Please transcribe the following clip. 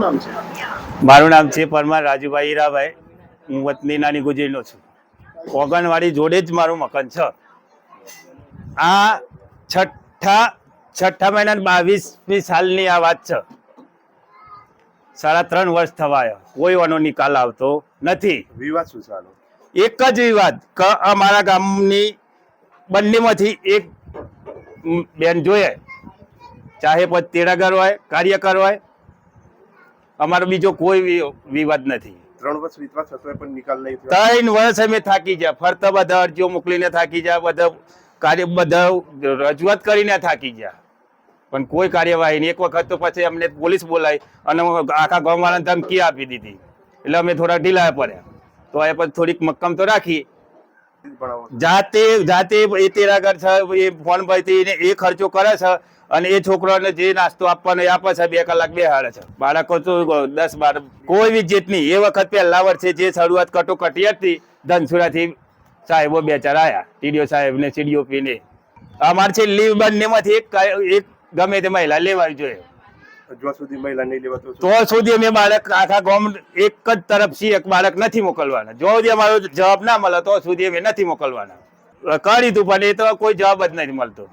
શું નામ છે? મારું નામ છે પરમાર રાજુભાઈ હીરાભાઈ. હું વતની નાની ગુજરીનો છું. ઓગણવાડી જોડે જ મારું મકાન છે. આ છઠ્ઠા છઠ્ઠા મહિના બાવીસમી સાલની આ વાત છે. સાડા ત્રણ વર્ષ થવાયા. કોઈ વાનો નિકાલ આવતો નથી. વિવાદ શું ચાલો એક જ વિવાદ. કે અમારા ગામની બંનેમાંથી એક બેન જોઈએ ચાહે પછી તેડાગર હોય કાર્યકર હોય અમારો બીજો કોઈ વિવાદ નથી. ત્રણ વર્ષ વીતવા છતાંય પણ નિકાલ નહીં ત્રણ વર્ષ અમે થાકી ગયા. ફરતા બધા અરજીઓ મોકલીને થાકી ગયા. બધા કાર્ય બધા રજૂઆત કરીને થાકી ગયા. પણ કોઈ કાર્યવાહી નહીં. એક વખત તો પછી અમને પોલીસ બોલાવી અને આખા ગામવાળાને ધમકી આપી દીધી. એટલે અમે થોડા ઢીલા પડ્યા. તો એ પછી થોડીક મક્કમ તો રાખી જાતે જાતે એ તેરાગર છે એ ફોન પરથી એ ખર્ચો કરે છે. અને એ છોકરાને જે નાસ્તો આપવાનો એ આપે છે બે કલાક બે હાડે છે. બાળકો તો દસ બાર કોઈ બી જીત નહીં. એ વખત પહેલા વર્ષે જે શરૂઆત કટોકટી હતી ધનસુરાથી સાહેબો બે ચાર આવ્યા ટીડીઓ સાહેબ ને સીડીઓ ને અમારે છે લીવ બંને માંથી એક એક ગમે તે મહિલા લેવાવી જોઈએ. જ્યાં સુધી મહિલા નહીં લેવાતો તો સુધી અમે બાળક આખા ગામ એક જ તરફથી એક બાળક નથી મોકલવાના. જો સુધી અમારો જવાબ ના મળે તો સુધી અમે નથી મોકલવાના. કરી તું પણ એ તો કોઈ જવાબ જ નથી મળતો.